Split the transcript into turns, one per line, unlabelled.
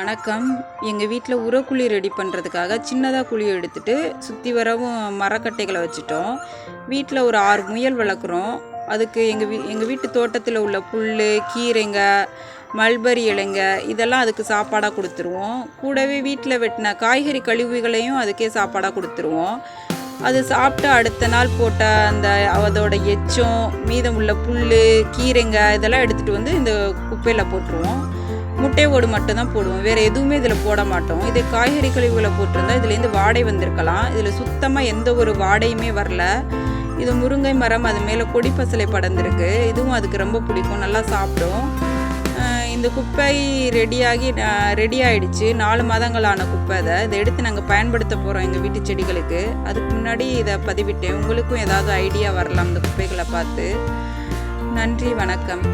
வணக்கம். எங்கள் வீட்டில் உரக்குழி ரெடி பண்ணுறதுக்காக சின்னதாக குழி எடுத்துட்டு சுற்றி வரவும் மரக்கட்டைகளை வச்சுட்டோம். வீட்டில் ஒரு ஆறு முயல் வளர்க்குறோம். அதுக்கு எங்கள் வீ எங்கள் வீட்டு தோட்டத்தில் உள்ள புல் கீரைங்க மல்பரி இலைங்க இதெல்லாம் அதுக்கு சாப்பாடாக கொடுத்துருவோம். கூடவே வீட்டில் வெட்டின காய்கறி கழிவுகளையும் அதுக்கே சாப்பாடாக கொடுத்துருவோம். அது சாப்பிட்டு அடுத்த நாள் போட்ட அந்த அதோட எச்சம் மீதம் உள்ள புல் கீரைங்க இதெல்லாம் எடுத்துகிட்டு வந்து இந்த குப்பையில் போட்டுருவோம். முட்டை ஓடு மட்டும்தான் போடுவோம். வேறு எதுவுமே இதில் போட மாட்டோம். இதே காய்கறி கழிவுகளை போட்டிருந்தா இதுலேருந்து வாடை வந்திருக்கலாம். இதில் சுத்தமாக எந்த ஒரு வாடையுமே வரல. இது முருங்கை மரம் அது மேலே கொடி பசலை படர்ந்துருக்கு. இதுவும் அதுக்கு ரொம்ப பிடிக்கும். நல்லா சாப்பிடும். இந்த குப்பை ரெடியாகி ரெடி ஆகிடுச்சு நாலு மாதங்களான குப்பை அதை. இதை எடுத்து நாங்கள் பயன்படுத்த போகிறோம் எங்கள் வீட்டு செடிகளுக்கு. அதுக்கு முன்னாடி இதை பதிவிட்டேன். உங்களுக்கும் ஏதாவது ஐடியா வரலாம் இந்த குப்பைகளை பார்த்து. நன்றி வணக்கம்.